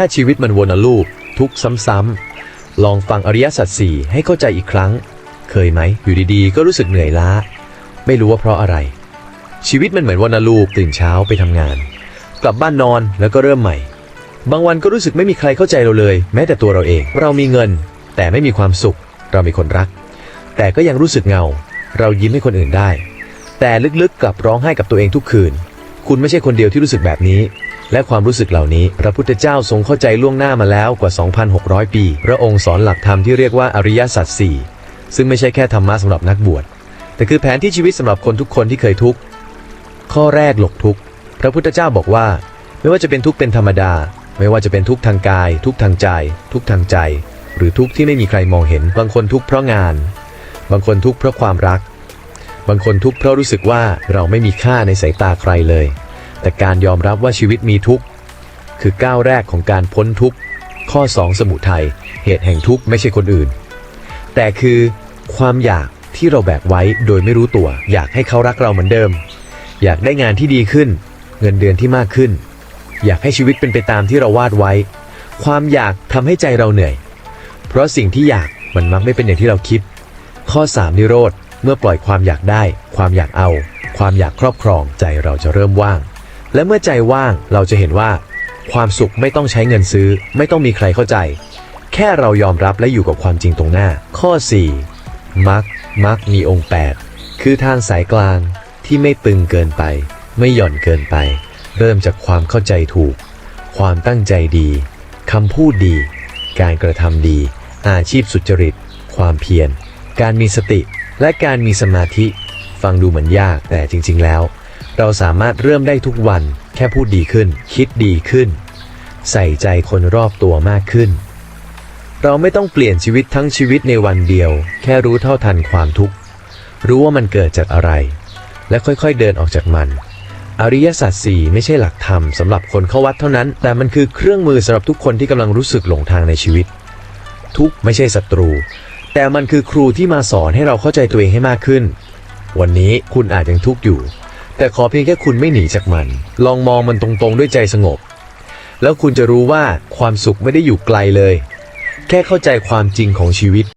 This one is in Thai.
ถ้าชีวิตมันวนลูป ทุกซ้ำๆลองฟังอริยสัจสี่ให้เข้าใจอีกครั้ง เคยไหม อยู่ดีๆ ก็รู้สึกเหนื่อยล้า ไม่รู้ว่าเพราะอะไร ชีวิตมันเหมือนวนลูปตื่นเช้าไปทำงาน กลับบ้านนอนแล้วก็เริ่มใหม่ บางวันก็รู้สึกไม่มีใครเข้าใจเราเลย แม้แต่ตัวเราเอง เรามีเงิน แต่ไม่มีความสุข เรามีคนรัก แต่ก็ยังรู้สึกเงา เรายิ้มให้คนอื่นได้ แต่ลึกๆกลับร้องไห้กับตัวเองทุกคืน คุณไม่ใช่คนเดียวที่รู้สึกแบบนี้ และความรู้สึกเหล่านี้ พระพุทธเจ้าทรงเข้าใจล่วงหน้ามาแล้วกว่า 2,600 ปี พระองค์สอนหลักธรรมที่เรียกว่าอริยสัจสี่ซึ่งไม่ใช่แค่ธรรมะสำหรับนักบวช แต่คือแผนที่ชีวิตสำหรับคนทุกคนที่เคยทุกข์ ข้อแรกหลกทุกข์ พระพุทธเจ้าบอกว่า ไม่ว่าจะเป็นทุกข์เป็นธรรมดา ไม่ว่าจะเป็นทุกข์ทางกาย ทุกข์ทางใจ ทุกข์ทางใจ หรือทุกข์ที่ไม่มีใครมองเห็น บางคนทุกข์เพราะงาน บางคนทุกข์เพราะความรัก บางคนทุกข์เพราะรู้สึกว่าเราไม่มีค่าในสายตาใครเลย แต่การยอมรับว่าชีวิตมีทุกข์ คือก้าวแรกของการพ้นทุกข์ ข้อ 2 สมุทัยเหตุแห่งทุกข์ไม่ใช่คนอื่น แต่คือความอยากที่เราแบกไว้โดยไม่รู้ตัว อยากให้เขารักเราเหมือนเดิม อยากได้งานที่ดีขึ้น เงินเดือนที่มากขึ้น อยากให้ชีวิตเป็นไปตามที่เราวาดไว้ ความอยากทำให้ใจเราเหนื่อย เพราะสิ่งที่อยากมันมักไม่เป็นอย่างที่เราคิด ข้อ 3 นิโรธเมื่อปล่อยความอยากได้ ความอยากเอา ความอยากครอบครองใจเราจะเริ่มว่าง และเมื่อใจว่างเราจะเห็นว่า ความสุขไม่ต้องใช้เงินซื้อ ไม่ต้องมีใครเข้าใจ แค่เรายอมรับและอยู่กับความจริงตรงหน้า ข้อ 4. มักมักมีองค์ 8 คือทางสายกลางที่ไม่ตึงเกินไป ไม่หย่อนเกินไป เริ่มจากความเข้าใจถูก ความตั้งใจดีคำพูดดี การกระทำดี อาชีพสุจริต ความเพียร การมีสติ และการมีสมาธิ ฟังดูเหมือนยากแต่จริง ๆ แล้ว เราสามารถเริ่มได้ทุกวัน แค่พูดดีขึ้น คิดดีขึ้น ใส่ใจคนรอบตัวมากขึ้น เราไม่ต้องเปลี่ยนชีวิตทั้งชีวิตในวันเดียว แค่รู้เท่าทันความทุกข์ รู้ว่ามันเกิดจากอะไร และค่อยๆเดินออกจากมัน อริยสัจสี่ไม่ใช่หลักธรรมสำหรับคนเข้าวัดเท่านั้น แต่มันคือเครื่องมือสำหรับทุกคนที่กำลังรู้สึกหลงทางในชีวิต ทุกไม่ใช่ศัตรู แต่มันคือครูที่มาสอนให้เราเข้าใจตัวเองให้มากขึ้น วันนี้คุณอาจยังทุกข์อยู่ แต่ขอเพียงแค่คุณไม่หนีจากมัน ลองมองมันตรงๆด้วยใจสงบ แล้วคุณจะรู้ว่าความสุขไม่ได้อยู่ไกลเลย แค่เข้าใจความจริงของชีวิต